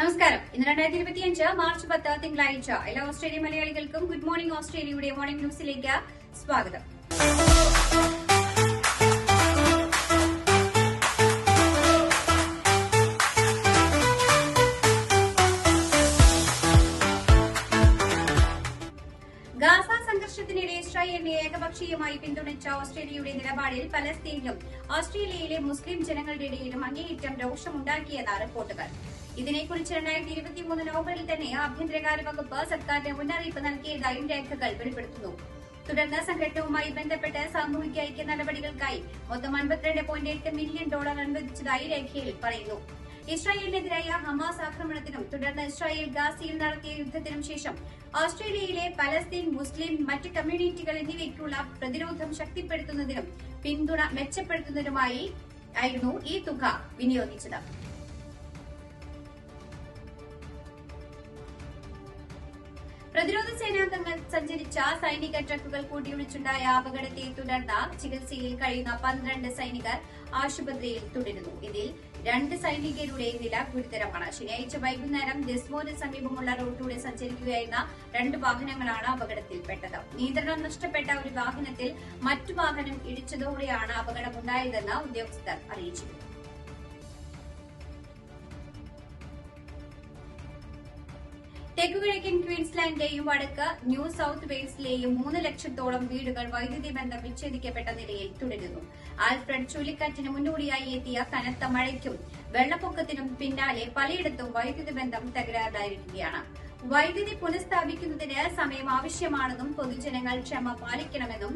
നമസ്കാരം. ഇന്ന് രണ്ടായിരത്തി ഇരുപത്തി അഞ്ച് മാർച്ച് പത്ത് തിങ്കളാഴ്ച എല്ലാ ഓസ്ട്രേലിയ മലയാളികൾക്കും ഗുഡ് മോർണിംഗ് ഓസ്ട്രേലിയയുടെ മോർണിംഗ് ന്യൂസിലേക്ക് സ്വാഗതം. ഗാസ ഏകപക്ഷീയമായി പിന്തുണച്ച ഓസ്ട്രേലിയയുടെ നിലപാടിൽ പലസ്തീനിലും ഓസ്ട്രേലിയയിലെ മുസ്ലിം ജനങ്ങളുടെ ഇടയിലും അങ്ങേയറ്റം രോഷമുണ്ടാക്കിയെന്ന റിപ്പോർട്ടുകൾ. ഇതിനെക്കുറിച്ച് രണ്ടായിരത്തി ഇരുപത്തിമൂന്ന് നവംബറിൽ തന്നെ ആഭ്യന്തരകാര്യ വകുപ്പ് സർക്കാരിന് മുന്നറിയിപ്പ് നൽകിയതായും രേഖകൾ വെളിപ്പെടുത്തുന്നു. തുടർന്ന് സംഘടനവുമായി ബന്ധപ്പെട്ട് സാമൂഹിക ഐക്യ നടപടികൾക്കായി മൊത്തം അൻപത്തിരണ്ട് പോയിന്റ് എട്ട് മില്യൺ ഡോളർ അനുവദിച്ചതായി രേഖയിൽ പറയുന്നു. ഇസ്രായേലിനെതിരായ ഹമാസ് ആക്രമണത്തിനും തുടർന്ന് ഇസ്രായേൽ ഗാസിയിൽ നടത്തിയ യുദ്ധത്തിനും ശേഷം ഓസ്ട്രേലിയയിലെ പലസ്തീൻ മുസ്ലിം മറ്റ് കമ്മ്യൂണിറ്റികൾ എന്നിവയ്ക്കുള്ള പ്രതിരോധം ശക്തിപ്പെടുത്തുന്നതിനും പിന്തുണ മെച്ചപ്പെടുത്തുന്നതിനുമായി ആയിരുന്നു ഈ തുക വിനിയോഗിച്ചത്. പ്രതിരോധ സേനാംഗങ്ങൾ സഞ്ചരിച്ച സൈനിക ട്രക്കുകൾ കൂട്ടിയിടിച്ചുണ്ടായ അപകടത്തെ തുടർന്ന് ചികിത്സയിൽ കഴിയുന്ന പന്ത്രണ്ട് സൈനികർ ആശുപത്രിയിൽ തുടരുന്നു. ഇതിൽ രണ്ട് സൈനികരുടെ നില ഗുരുതരമാണ്. ശനിയാഴ്ച വൈകുന്നേരം ദസ്മോന് സമീപമുള്ള റോഡിലൂടെ സഞ്ചരിക്കുകയായിരുന്ന രണ്ട് വാഹനങ്ങളാണ് അപകടത്തിൽപ്പെട്ടത്. നിയന്ത്രണം നഷ്ടപ്പെട്ട ഒരു വാഹനത്തിൽ മറ്റു വാഹനം ഇടിച്ചതോടെയാണ് അപകടമുണ്ടായതെന്ന് ഉദ്യോഗസ്ഥർ അറിയിച്ചിരുന്നു. തെക്കുകിഴക്കൻ ക്വീൻസ്ലാൻഡിലെയും വടക്ക് ന്യൂ സൌത്ത് വെയിൽസിലെയും മൂന്ന് ലക്ഷത്തോളം വീടുകൾ വൈദ്യുതി ബന്ധം വിച്ഛേദിക്കപ്പെട്ട നിലയിൽ തുടരുന്നു. ആൽഫ്രഡ് ചുഴലിക്കാറ്റിന് മുന്നോടിയായി എത്തിയ കനത്ത മഴയ്ക്കും വെള്ളപ്പൊക്കത്തിനും പിന്നാലെ പലയിടത്തും വൈദ്യുതി ബന്ധം തകരാറിലായിരിക്കുകയാണ്. വൈദ്യുതി പുനഃസ്ഥാപിക്കുന്നതിന് സമയം ആവശ്യമാണെന്നും പൊതുജനങ്ങൾ ക്ഷമ പാലിക്കണമെന്നും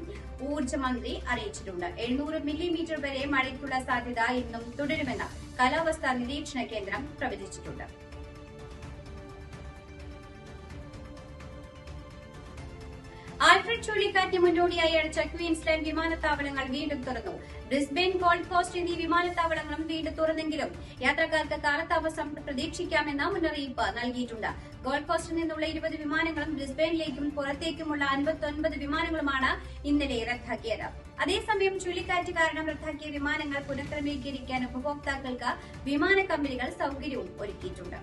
ഊർജ മന്ത്രി അറിയിച്ചിട്ടുണ്ട്. എഴുന്നൂറ് മില്ലിമീറ്റർ വരെ മഴയ്ക്കുള്ള സാധ്യത ഇന്നും തുടരുമെന്ന് കാലാവസ്ഥാ നിരീക്ഷണ കേന്ദ്രം പ്രവചിച്ചിട്ടുണ്ട്. ആൽഫ്രഡ് ചുഴലിക്കാറ്റ് മുന്നോടിയായി അടച്ച ക്വീൻസ്ലാൻഡ് വിമാനത്താവളങ്ങൾ വീണ്ടും തുറന്നു. ബ്രിസ്ബെയിൻ ഗോൾഡ് കോസ്റ്റ് എന്നീ വിമാനത്താവളങ്ങളും വീണ്ടും തുറന്നെങ്കിലും യാത്രക്കാർക്ക് കാലതാമസം പ്രതീക്ഷിക്കാമെന്ന മുന്നറിയിപ്പ് നൽകിയിട്ടുണ്ട്. ഗോൾഡ് കോസ്റ്റിൽ നിന്നുള്ള ഇരുപത് വിമാനങ്ങളും ബ്രിസ്ബെയിനിലേക്കും പുറത്തേക്കുമുള്ള അൻപത്തൊൻപത് വിമാനങ്ങളുമാണ് ഇന്നലെ റദ്ദാക്കിയത്. അതേസമയം ചുഴലിക്കാറ്റ് കാരണം റദ്ദാക്കിയ വിമാനങ്ങൾ പുനഃക്രമീകരിക്കാൻ ഉപഭോക്താക്കൾക്ക് വിമാന കമ്പനികൾ സൌകര്യവും ഒരുക്കിയിട്ടുണ്ട്.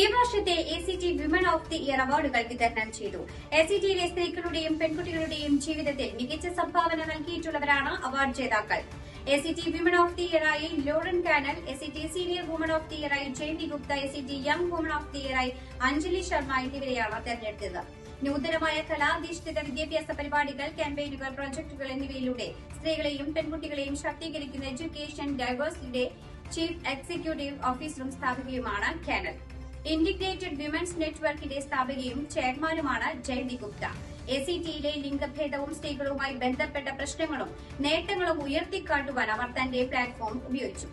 ഈ വർഷത്തെ A C T women of the year അവാർഡുകൾ വിതരണം ചെയ്തു. എ സി ടിയിലെ സ്ത്രീകളുടെയും പെൺകുട്ടികളുടെയും ജീവിതത്തിൽ മികച്ച സംഭാവന നൽകിയിട്ടുള്ളവരാണ് അവാർഡ് ജേതാക്കൾ. A C T women of the ഇയറായി Lauren Kanal A C T senior woman of the ഇയറായി Jayanti Gupta A C T young woman of the ഇയറായി Anjali Sharma എന്നിവരെയാണ് തെരഞ്ഞെടുത്തത്. നൂതനമായ കലാധിഷ്ഠിത വിദ്യാഭ്യാസ പരിപാടികൾ ക്യാമ്പയിനുകൾ പ്രൊജക്ടുകൾ എന്നിവയിലൂടെ സ്ത്രീകളെയും പെൺകുട്ടികളെയും ശാക്തീകരിക്കുന്ന എഡ്യൂക്കേഷൻ ഡൈവേഴ്സിറ്റിയുടെ ചീഫ് എക്സിക്യൂട്ടീവ് ഓഫീസറും സ്ഥാപിക്കുകയുമാണ് കാനൽ ഇന്റഗ്രേറ്റഡ് വിമൻസ് നെറ്റ്വർക്കിന്റെ സ്ഥാപകയും ചെയർമാനുമാണ് ജയന്തി ഗുപ്ത. എ സി ടിയിലെ ലിംഗഭേദവും സ്ത്രീകളുമായി ബന്ധപ്പെട്ട പ്രശ്നങ്ങളും നേട്ടങ്ങളും ഉയർത്തിക്കാട്ടുവാൻ അവർ തന്റെ പ്ലാറ്റ്ഫോം ഉപയോഗിച്ചു.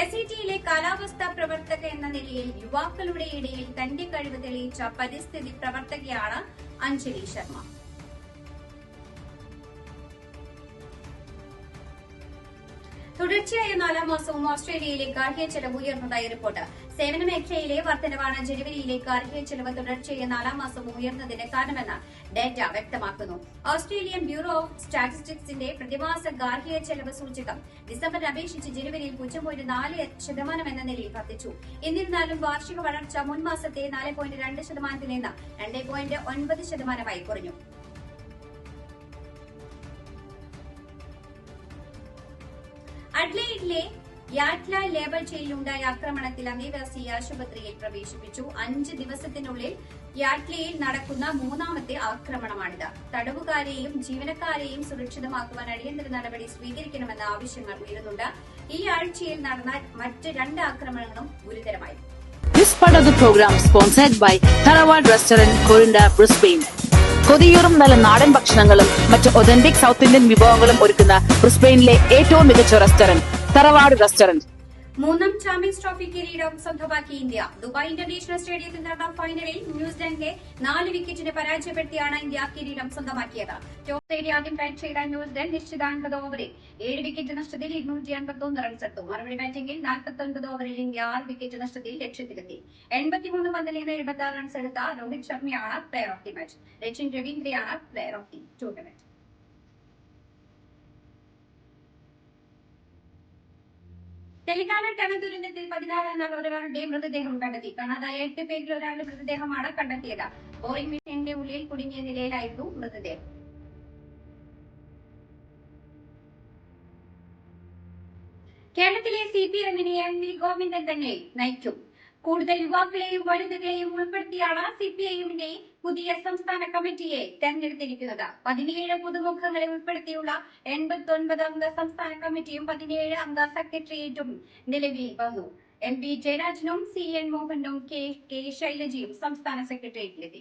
എ സി ടിയിലെ കാലാവസ്ഥാ പ്രവർത്തക എന്ന നിലയിൽ യുവാക്കളുടെ ഇടയിൽ തന്റെ കഴിവ് തെളിയിച്ച പരിസ്ഥിതി പ്രവർത്തകയാണ് അഞ്ജലി ശർമ്മ. തുടർച്ചയായ നാലാം മാസവും ഓസ്ട്രേലിയയിലെ ഗാർഹിക ചെലവ് ഉയർന്നതായി റിപ്പോർട്ട്. സേവന മേഖലയിലെ വർധനവാണ് ജനുവരിയിലെ ഗാർഹിക ചെലവ് തുടർച്ചയായ നാലാം മാസവും ഉയർന്നതിന് കാരണമെന്ന് ഡാറ്റ വ്യക്തമാക്കുന്നു. ഓസ്ട്രേലിയൻ ബ്യൂറോ ഓഫ് സ്റ്റാറ്റിസ്റ്റിക്സിന്റെ പ്രതിമാസ ഗാർഹിക ചെലവ് സൂചകം ഡിസംബറിൽ അപേക്ഷിച്ച് ജനുവരിയിൽ പൂജ്യം പോയിന്റ് നാല് ശതമാനം എന്ന നിലയിൽ വർദ്ധിച്ചു. എന്നിരുന്നാലും വാർഷിക വളർച്ച മുൻ മാസത്തെ നാല് പോയിന്റ് രണ്ട് ശതമാനത്തിൽ നിന്ന് രണ്ട് പോയിന്റ് ഒൻപത് ശതമാനമായി കുറഞ്ഞു. അഡ്ലൈഡിലെ യാറ്റ്ല ലേബർ ജയിലിലുണ്ടായ ആക്രമണത്തിൽ അന്തേവാസിയെ ആശുപത്രിയിൽ പ്രവേശിപ്പിച്ചു. അഞ്ച് ദിവസത്തിനുള്ളിൽ യാറ്റ്ലയിൽ നടക്കുന്ന മൂന്നാമത്തെ ആക്രമണമാണിത്. തടവുകാരെയും ജീവനക്കാരെയും സുരക്ഷിതമാക്കുവാൻ അടിയന്തര നടപടി സ്വീകരിക്കണമെന്ന ആവശ്യങ്ങൾ ഉയരുന്നുണ്ട്. ഈ ആഴ്ചയിൽ നടന്ന മറ്റ് രണ്ട് ആക്രമണങ്ങളും ഗുരുതരമായി. This part of the program sponsored by Tharawad Restaurant, Corinda, Brisbane. കൊതിയൂറും നല്ല നാടൻ ഭക്ഷണങ്ങളും മറ്റ് ഒതന്റിക് സൗത്ത് ഇന്ത്യൻ വിഭവങ്ങളും ഒരുക്കുന്ന ബ്രിസ്ബെയിനിലെ ഏറ്റവും മികച്ച റെസ്റ്റോറന്റ് തറവാട് റെസ്റ്റോറന്റ് മൂന്നാം ചാമ്പ്യൻസ് ട്രോഫി കിരീടം സ്വന്തമാക്കി ഇന്ത്യ. ദുബായ് ഇന്റർനാഷണൽ സ്റ്റേഡിയത്തിൽ നടന്ന ഫൈനലിൽ ന്യൂസിലൻഡിനെ നാല് വിക്കറ്റിന് പരാജയപ്പെടുത്തിയാണ് ഇന്ത്യ കിരീടം സ്വന്തമാക്കിയത്. ടോസ് നേടി ആദ്യം ബാറ്റ് ചെയ്ത ന്യൂസിലൻഡ് നിശ്ചിത അൻപത് ഓവറിൽ ഏഴ് വിക്കറ്റ് നഷ്ടത്തിൽ ഇരുന്നൂറ്റി അൻപത്തൊന്ന് റൺസ് എടുത്തു. മറുപടി ബാറ്റിംഗിൽ നാൽപ്പത്തി ഒൻപത് ഓവറിൽ ഇന്ത്യ ആറ് വിക്കറ്റ് നഷ്ടത്തിൽ ലക്ഷ്യത്തിലെത്തി. എൺപത്തിമൂന്ന് പന്തിൽ നിന്ന് എഴുപത്തി റൺസ് എടുത്ത രോഹിത് ശർമ്മയാണ് player of the match Rachin രവീന്ദ്രയാണ് player of the tournament Telangana tunnel ദുരന്തത്തിൽ പതിനാറ് നാൾ ഒരാളുടെ മൃതദേഹം കണ്ടെത്തി. കാണാതായ എട്ട് പേരിൽ ഒരാളുടെ മൃതദേഹമാണ് കണ്ടെത്തിയത്. ബോറിംഗ് മെഷീന്റെ ഉള്ളിൽ കുടുങ്ങിയ നിലയിലായിരുന്നു മൃതദേഹം. കേരളത്തിലെ സി പി എമ്മിനെ എം വി ഗോവിന്ദൻ തന്നെ നയിക്കും കൂടുതൽ യുവാക്കളെയും വനിതകളെയും ഉൾപ്പെടുത്തിയാണ് സി പി ഐഎമ്മിന്റെ പുതിയ സംസ്ഥാന കമ്മിറ്റിയെ തെരഞ്ഞെടുത്തിരിക്കുന്നത്. പതിനേഴ് പുതുമുഖങ്ങളെ ഉൾപ്പെടുത്തിയുള്ള എൺപത്തി ഒൻപത് അംഗ സംസ്ഥാന കമ്മിറ്റിയും പതിനേഴ് അംഗ സെക്രട്ടേറിയറ്റും നിലവിൽ വന്നു. എം പി ജയരാജനും സി എൻ മോഹനും കെ കെ ശൈലജയും സംസ്ഥാന സെക്രട്ടേറിയറ്റിലെത്തി.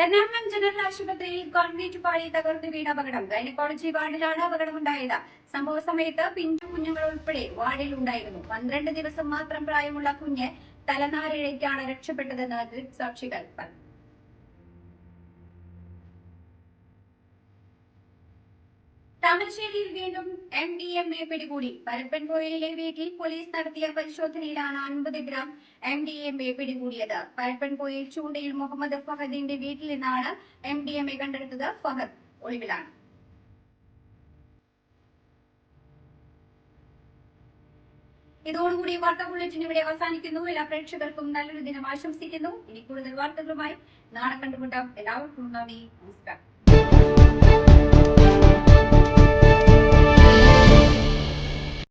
എറണാകുളം ജനറൽ ആശുപത്രിയിൽ കോൺക്രീറ്റ് പാളി തകർന്നു വീണ അപകടം. ഗൈനക്കോളജി വാർഡിലാണ് അപകടമുണ്ടായത്. സംഭവ സമയത്ത് പിഞ്ചു കുഞ്ഞുങ്ങൾ ഉൾപ്പെടെ വാർഡിൽ ഉണ്ടായിരുന്നു. പന്ത്രണ്ട് ദിവസം മാത്രം പ്രായമുള്ള കുഞ്ഞ് തലനാരിഴയ്ക്കാണ് രക്ഷപ്പെട്ടതെന്ന് ദൃക്സാക്ഷികൾ പറഞ്ഞു. താമരശ്ശേരിയിൽ വീണ്ടും എം ഡി എം എ പിടികൂടി. പരപ്പൻകോയിലിലെ വീട്ടിൽ പോലീസ് നടത്തിയ പരിശോധനയിലാണ് അൻപത് gram M D M A പിടികൂടിയത്. പരപ്പൻകോയിൽ ചൂണ്ടയിൽ മുഹമ്മദ് ഫഹദിന്റെ വീട്ടിൽ നിന്നാണ് എം ഡി എം എ കണ്ടെടുത്തത് ഫഹദ്. ഒളിവിലാണ്. ഇതോടുകൂടി വാർത്താ ബുള്ളറ്റിൻ ഇവിടെ അവസാനിക്കുന്നു. എല്ലാ പ്രേക്ഷകർക്കും നല്ലൊരു ദിനം ആശംസിക്കുന്നു. ഇനി കൂടുതൽ വാർത്തകളുമായി നാളെ കണ്ടുമുട്ടാം. എല്ലാവർക്കും നന്ദി. നമസ്കാരം.